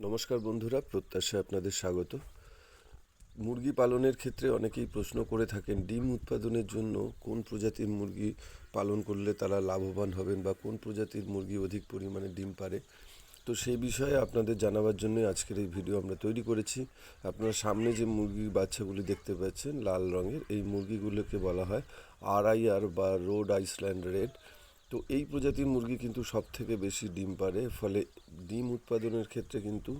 নমস্কার বন্ধুরা, প্রত্যাশায় আপনাদের স্বাগত। মুরগি পালনের ক্ষেত্রে অনেকেই প্রশ্ন করে থাকেন, ডিম উৎপাদনের জন্য কোন প্রজাতির মুরগি পালন করলে তারা লাভবান হবেন বা কোন প্রজাতির মুরগি অধিক পরিমাণে ডিম পারে? তো সেই বিষয়ে আপনাদের জানাবার জন্য আজকের এই ভিডিও আমরা তৈরি করেছি। আপনারা সামনে যে মুরগির বাচ্চাগুলি দেখতে পাচ্ছেন, লাল রঙের, এই মুরগিগুলোকে বলা হয় আরআইআর বা রোড আইসল্যান্ড রেড। তো এই প্রজাতির মুরগি কিন্তু সব থেকে বেশি ডিম পারে ফলে ডিম উৎপাদনের ক্ষেত্রে কিন্তু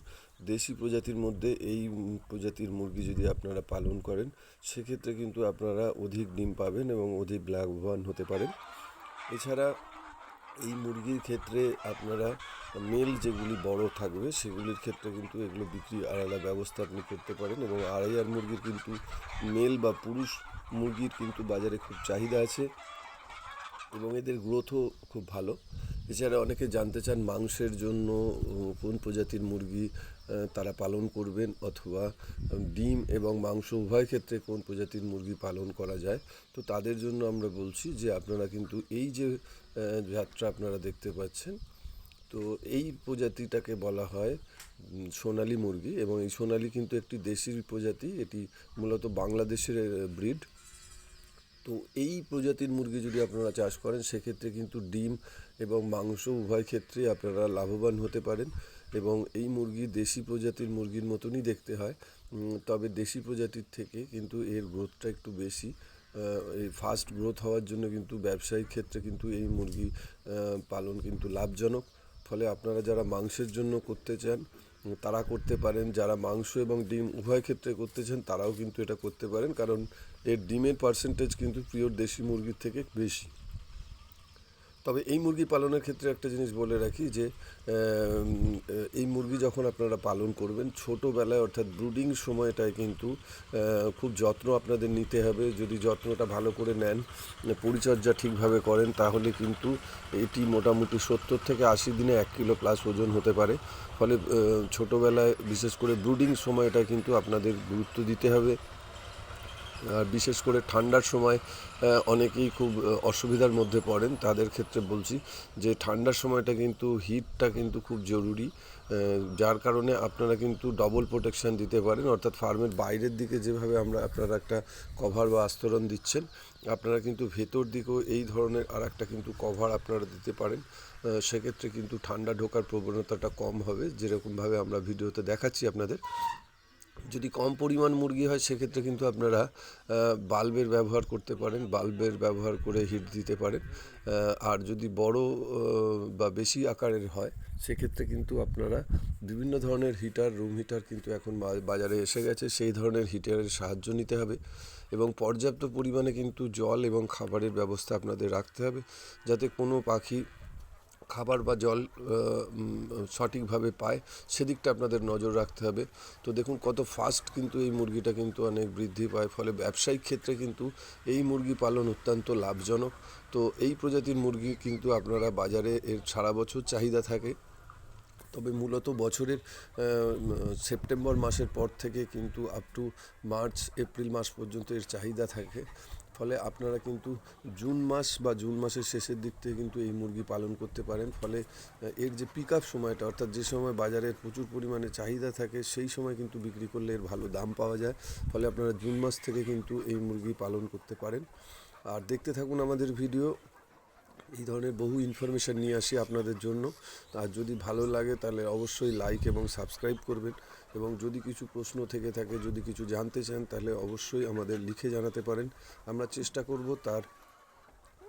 দেশি প্রজাতির মধ্যে এই প্রজাতির মুরগি যদি আপনারা পালন করেন, সেক্ষেত্রে কিন্তু আপনারা অধিক ডিম পাবেন এবং অধিক লাভবান হতে পারেন। এছাড়া এই মুরগির ক্ষেত্রে আপনারা মেল যেগুলি বড় থাকবে, সেগুলির ক্ষেত্রে কিন্তু এগুলো বিক্রি আলাদা ব্যবস্থা আপনি করতে পারেন এবং আড়াইয়ার মুরগির কিন্তু মেল বা পুরুষ মুরগির কিন্তু বাজারে খুব চাহিদা আছে। এবং এদের গ্রোথও খুব ভালো। এছাড়া অনেকে জানতে চান মাংসের জন্য কোন প্রজাতির মুরগি তারা পালন করবেন অথবা ডিম এবং মাংস উভয় ক্ষেত্রে কোন প্রজাতির মুরগি পালন করা যায়। তো তাদের জন্য আমরা বলছি যে আপনারা কিন্তু এই যে যাত্রা আপনারা দেখতে পাচ্ছেন, তো এই প্রজাতিটাকে বলা হয় সোনালী মুরগি এবং এই সোনালি কিন্তু একটি দেশি প্রজাতি। এটি মূলত বাংলাদেশের ব্রিড তো এই প্রজাতির মুরগি যদি আপনারা চাষ করেন, সেক্ষেত্রে কিন্তু ডিম এবং মাংস উভয় ক্ষেত্রে আপনারা লাভবান হতে পারেন এবং এই মুরগি দেশি প্রজাতির মুরগির মতনই দেখতে হয়। তবে দেশি প্রজাতির থেকে কিন্তু এর গ্রোথটা একটু বেশি। এই ফাস্ট গ্রোথ হওয়ার জন্য কিন্তু ব্যবসায়িক ক্ষেত্রে কিন্তু এই মুরগি পালন কিন্তু লাভজনক। ফলে আপনারা যারা মাংসের জন্য করতে চান, তারা করতে পারেন। যারা মাংস এবং ডিম উভয় ক্ষেত্রে করতে চান, তারাও কিন্তু এটা করতে পারেন। কারণ এর ডিমের পার্সেন্টেজ কিন্তু পিওর দেশি মুরগির থেকে বেশি। তবে এই মুরগি পালনের ক্ষেত্রে একটা জিনিস বলে রাখি যে এই মুরগি যখন আপনারা পালন করবেন, ছোটোবেলায় অর্থাৎ ব্রুডিং সময়টায় কিন্তু খুব যত্ন আপনাদের নিতে হবে। যদি যত্নটা ভালো করে নেন, পরিচর্যা ঠিকভাবে করেন, তাহলে কিন্তু এটি মোটামুটি সত্তর থেকে আশি দিনে এক কিলো প্লাস ওজন হতে পারে। ফলে ছোটোবেলায় বিশেষ করে ব্রুডিং সময়টা কিন্তু আপনাদের গুরুত্ব দিতে হবে। আর বিশেষ করে ঠান্ডার সময় অনেকেই খুব অসুবিধার মধ্যে পড়েন। তাদের ক্ষেত্রে বলছি যে ঠান্ডার সময়টা কিন্তু হিটটা কিন্তু খুব জরুরি। যার কারণে আপনারা কিন্তু ডবল প্রোটেকশন দিতে পারেন। অর্থাৎ ফার্মের বাইরের দিকে যেভাবে আমরা আপনারা একটা কভার বা আস্তরণ দিচ্ছেন, আপনারা কিন্তু ভেতর দিকেও এই ধরনের আর একটা কিন্তু কভার আপনারা দিতে পারেন। সেক্ষেত্রে কিন্তু ঠান্ডা ঢোকার প্রবণতাটা কম হবে। যেরকমভাবে আমরা ভিডিওতে দেখাচ্ছি আপনাদের। যদি কম পরিমাণ মুরগি হয়, সেক্ষেত্রে কিন্তু আপনারা বাল্বের ব্যবহার করতে পারেন, বাল্বের ব্যবহার করে হিট দিতে পারেন। আর যদি বড় বা বেশি আকারের হয়, সেক্ষেত্রে কিন্তু আপনারা বিভিন্ন ধরনের হিটার, রুম হিটার কিন্তু এখন বাজারে এসে গেছে, সেই ধরনের হিটারের সাহায্য নিতে হবে। এবং পর্যাপ্ত পরিমাণে কিন্তু জল এবং খাবারের ব্যবস্থা আপনাদের রাখতে হবে, যাতে কোনো পাখি খাবার বা জল সঠিকভাবে পায়, সেদিকটা আপনাদের নজর রাখতে হবে। তো দেখুন, কত ফাস্ট কিন্তু এই মুরগিটা কিন্তু অনেক বৃদ্ধি পায়, ফলে ব্যবসায়িক ক্ষেত্রে কিন্তু এই মুরগি পালন অত্যন্ত লাভজনক। তো এই প্রজাতির মুরগি কিন্তু আপনারা বাজারে এর সারা বছর চাহিদা থাকে। তবে মূলত বছরের সেপ্টেম্বর মাসের পর থেকে কিন্তু আপ টু মার্চ এপ্রিল মাস পর্যন্ত এর চাহিদা থাকে। ফলে আপনারা কিন্তু জুন মাস বা জুন মাসের শেষের দিক থেকে কিন্তু এই মুরগি পালন করতে পারেন। ফলে এর যে পিক আপ সময়টা, অর্থাৎ যে সময় বাজারে প্রচুর পরিমাণে চাহিদা থাকে, সেই সময় কিন্তু বিক্রি করলে এর ভালো দাম পাওয়া যায়। ফলে আপনারা জুন মাস থেকে কিন্তু এই মুরগি পালন করতে পারেন। আর দেখতে থাকুন আমাদের ভিডিও এই ধরনের বহু ইনফরমেশান নিয়ে আসি আপনাদের জন্য। আর যদি ভালো লাগে তাহলে অবশ্যই লাইক এবং সাবস্ক্রাইব করবেন। এবং যদি কিছু প্রশ্ন থেকে থাকে, যদি কিছু জানতে চান তাহলে অবশ্যই আমাদের লিখে জানাতে পারেন। আমরা চেষ্টা করব তার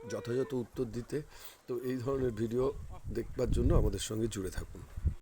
যথাযথ উত্তর দিতে। তো এই ধরনের ভিডিও দেখবার জন্য আমাদের সঙ্গে জুড়ে থাকুন।